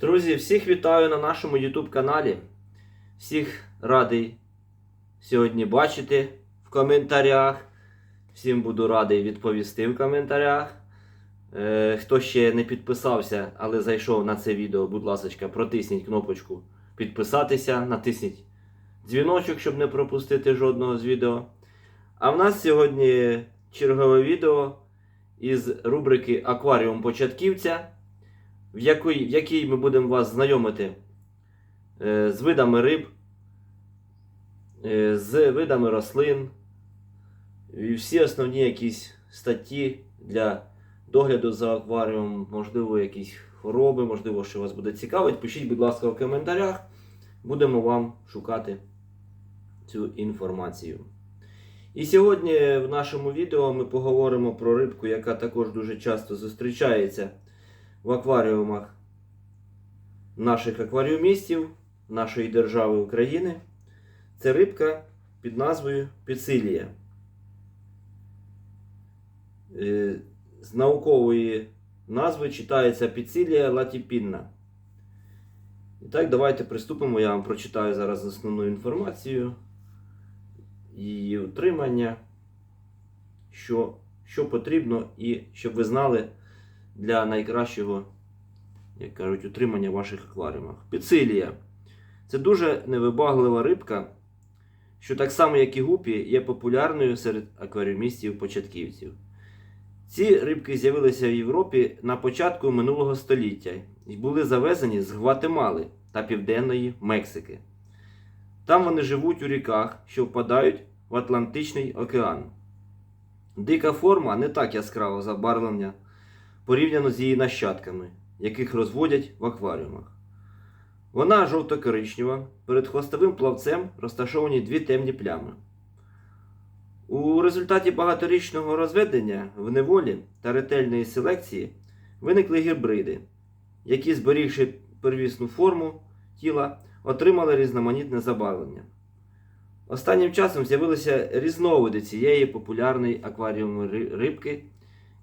Друзі, всіх вітаю на нашому YouTube каналі. Всіх радий сьогодні бачити в коментарях. Всім буду радий відповісти в коментарях. Е, хто ще не підписався, але зайшов на це відео, будь ласка, протисніть кнопочку підписатися, натисніть дзвіночок, щоб не пропустити жодного з відео. А в нас сьогодні чергове відео із рубрики Акваріум початківця в якій, в якій ми будемо вас знайомити е, з видами риб, е, з видами рослин і всі основні якісь статті для догляду за акваріумом, можливо, якісь хвороби, можливо, що вас буде цікавить. Пишіть, будь ласка, в коментарях. Будемо вам шукати цю інформацію. І сьогодні в нашому відео ми поговоримо про рибку, яка також дуже часто зустрічається в акваріумах наших акваріумістів, нашої держави України. Це рибка під назвою Піцилія. Е, З наукової назви читається Піцилія латіпінна. І так, давайте приступимо. Я вам прочитаю зараз основну інформацію, її утримання, що, що потрібно, і щоб ви знали для найкращого, як кажуть, утримання в ваших акваріумах. Піцилія. Це дуже невибаглива рибка, що так само, як і гупі, є популярною серед акваріумістів-початківців. Ці рибки з'явилися в Європі на початку минулого століття і були завезені з Гватемали та Південної Мексики. Там вони живуть у ріках, що впадають в Атлантичний океан. Дика форма не так яскраво забарвлення порівняно з її нащадками, яких розводять в акваріумах. Вона жовто-коричнева, перед хвостовим плавцем розташовані дві темні плями. У результаті багаторічного розведення в неволі та ретельної селекції виникли гібриди, які, зберігши первісну форму тіла, отримали різноманітне забарвлення. Останнім часом з'явилися різновиди цієї популярної акваріумної рибки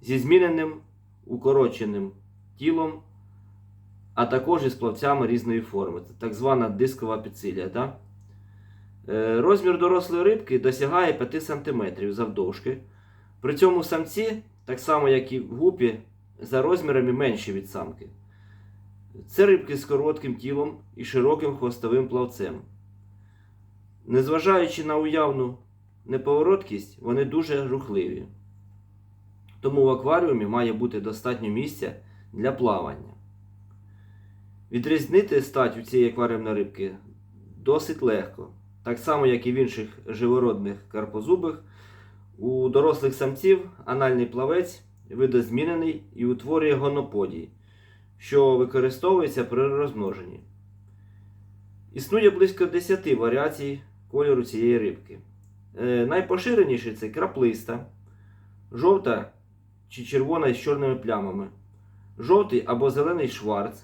зі зміненим укороченим тілом, а також із плавцями різної форми. Це так звана дискова піцилія. Да? Е, Розмір дорослої рибки досягає 5 см завдовжки. При цьому самці, так само як і в гупі, за розмірами менші від самки. Це рибки з коротким тілом і широким хвостовим плавцем. Незважаючи на уявну неповороткість, вони дуже рухливі. Тому в акваріумі має бути достатньо місця для плавання. Відрізнити стать у цієї акваріумної рибки досить легко. Так само, як і в інших живородних карпозубих, у дорослих самців анальний плавець видозмінений і утворює гоноподій, що використовується при розмноженні. Існує близько 10 варіацій кольору цієї рибки. Е, найпоширеніші це краплиста, жовта чи червона з чорними плямами, жовтий або зелений шварц,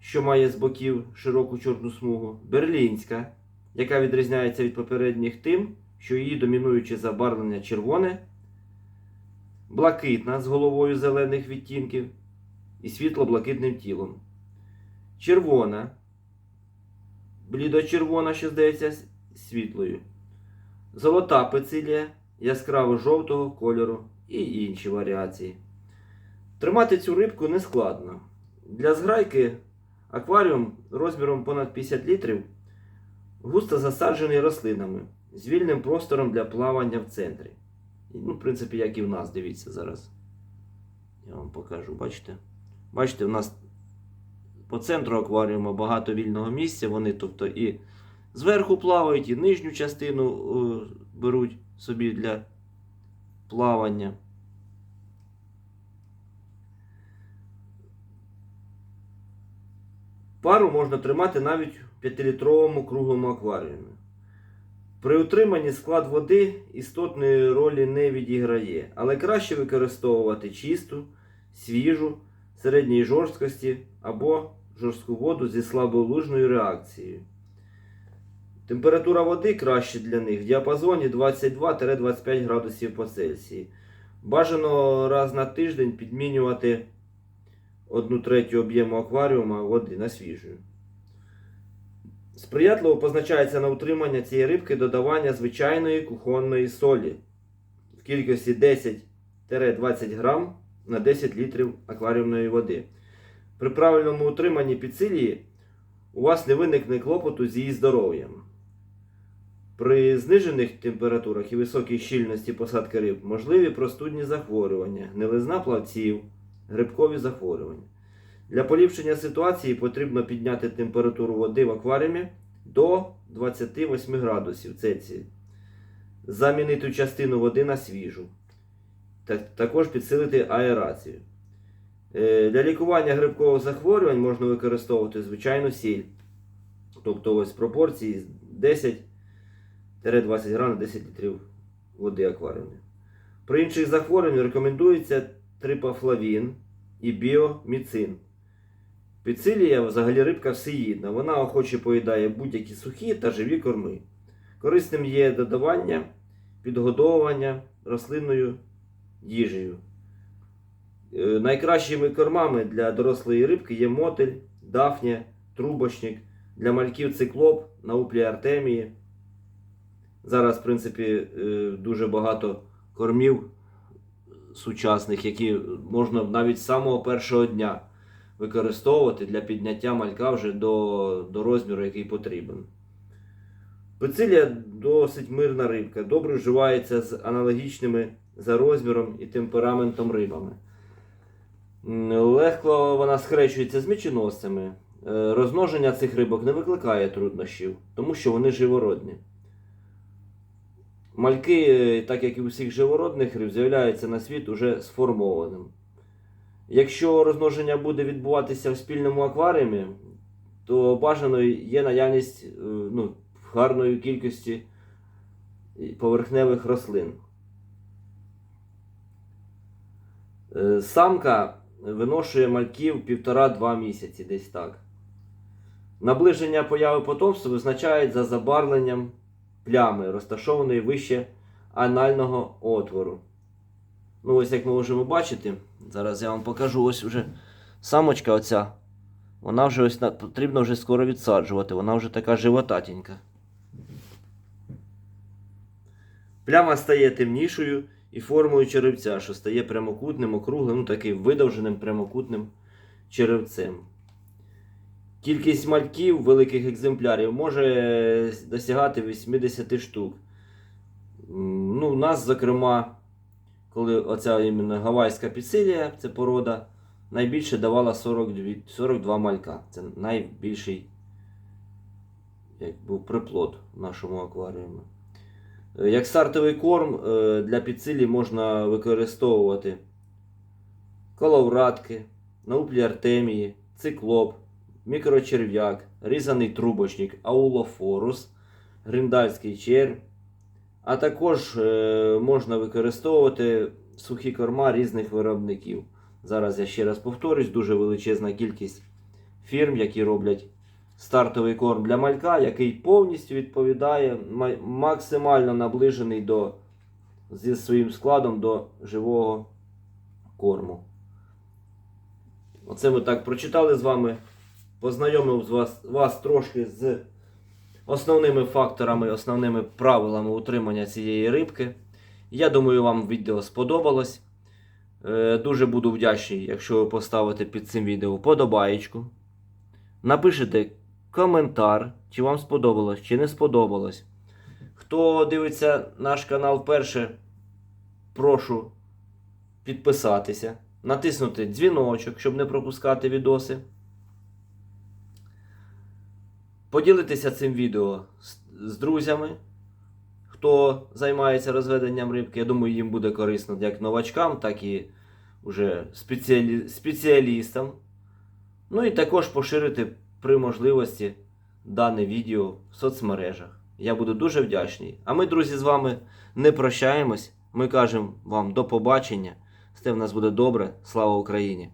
що має з боків широку чорну смугу, берлінська, яка відрізняється від попередніх тим, що її домінуюче забарвлення червоне, блакитна з головою зелених відтінків і світло-блакитним тілом, червона, блідочервона, що здається світлою, золота пецилія яскраво жовтого кольору і інші варіації. Тримати цю рибку не складно. Для зграйки акваріум розміром понад 50 літрів густо засаджений рослинами з вільним простором для плавання в центрі. Ну, в принципі, як і в нас, дивіться зараз. Я вам покажу, бачите? Бачите, у нас по центру акваріуму багато вільного місця. Вони тобто і зверху плавають, і нижню частину е, беруть собі для плавання. Пару можна тримати навіть в 5-літровому круглому акваріумі. При утриманні склад води істотної ролі не відіграє, але краще використовувати чисту, свіжу, середньої жорсткості або жорстку воду зі слаболужною реакцією. Температура води краще для них в діапазоні 22-25 градусів по Цельсії. Бажано раз на тиждень підмінювати 1 третю об'єму акваріума води на свіжою. Сприятливо позначається на утримання цієї рибки додавання звичайної кухонної солі в кількості 10-20 грам на 10 літрів акваріумної води. При правильному утриманні підсилії у вас не виникне клопоту з її здоров'ям. При знижених температурах і високій щільності посадки риб можливі простудні захворювання, гнилизна плавців, грибкові захворювання. Для поліпшення ситуації потрібно підняти температуру води в акваріумі до 28 градусів Цельсія. Замінити частину води на свіжу. Та- Також підсилити аерацію. Е, Для лікування грибкових захворювань можна використовувати звичайну сіль. Тобто ось пропорції 10-20 грам на 10 літрів води акваріумної. При інших захворюваннях рекомендується трипафлавін і біоміцин. Підсилія взагалі рибка всеїдна. Вона охоче поїдає будь-які сухі та живі корми. Корисним є додавання, підгодовування рослинною їжею. Е, Найкращими кормами для дорослої рибки є мотель, дафня, трубочник, для мальків циклоп, науплі артемії. Зараз, в принципі, е, дуже багато кормів сучасних, які можна навіть з самого першого дня використовувати для підняття малька вже до, до розміру, який потрібен. Пецилія досить мирна рибка, добре вживається з аналогічними за розміром і темпераментом рибами. Легко вона схрещується з міченосцями. Е, Розмноження цих рибок не викликає труднощів, тому що вони живородні. Мальки, е, так як і у всіх живородних риб, з'являються на світ уже сформованим. Якщо розмноження буде відбуватися в спільному акваріумі, то бажаною є наявність е, ну, гарної кількості поверхневих рослин. Е, Самка виношує мальків півтора-два місяці, десь так. Наближення появи потомства визначають за забарвленням плями, розташованої вище анального отвору. Ну, ось як ми можемо бачити, зараз я вам покажу ось уже самочка оця. Вона вже ось потрібно вже скоро відсаджувати, вона вже така животатенька. Пляма стає темнішою і формою черевця, що стає прямокутним, округлим, ну таким видовженим прямокутним черевцем. Кількість мальків великих екземплярів може досягати 80 штук. Ну, у нас, зокрема, коли оця іменно гавайська піцилія, це порода, найбільше давала 42, 42 малька. Це найбільший як був приплод в нашому акваріумі. Е, Як стартовий корм е, для піцилі можна використовувати коловратки, науплі артемії, циклоп, мікрочерв'як, різаний трубочник, аулофорус, гриндальський червь. А також е, можна використовувати сухі корма різних виробників. Зараз я ще раз повторюсь, дуже величезна кількість фірм, які роблять стартовий корм для малька, який повністю відповідає, максимально наближений до, зі своїм складом до живого корму. Оце ми так прочитали з вами, познайомив вас, вас трошки з основними факторами, основними правилами утримання цієї рибки. Я думаю, вам відео сподобалось. Е, Дуже буду вдячний, якщо ви поставите під цим відео вподобаєчку. Напишите коментар, чи вам сподобалось, чи не сподобалось. Хто дивиться наш канал вперше, прошу підписатися, натиснути дзвіночок, щоб не пропускати відоси. Поділитися цим відео з, друзями, хто займається розведенням рибки. Я думаю, їм буде корисно як новачкам, так і уже спеціалі... спеціалістам. Ну і також поширити при можливості дане відео в соцмережах. Я буду дуже вдячний. А ми, друзі, з вами не прощаємось. Ми кажемо вам до побачення. Все в нас буде добре. Слава Україні!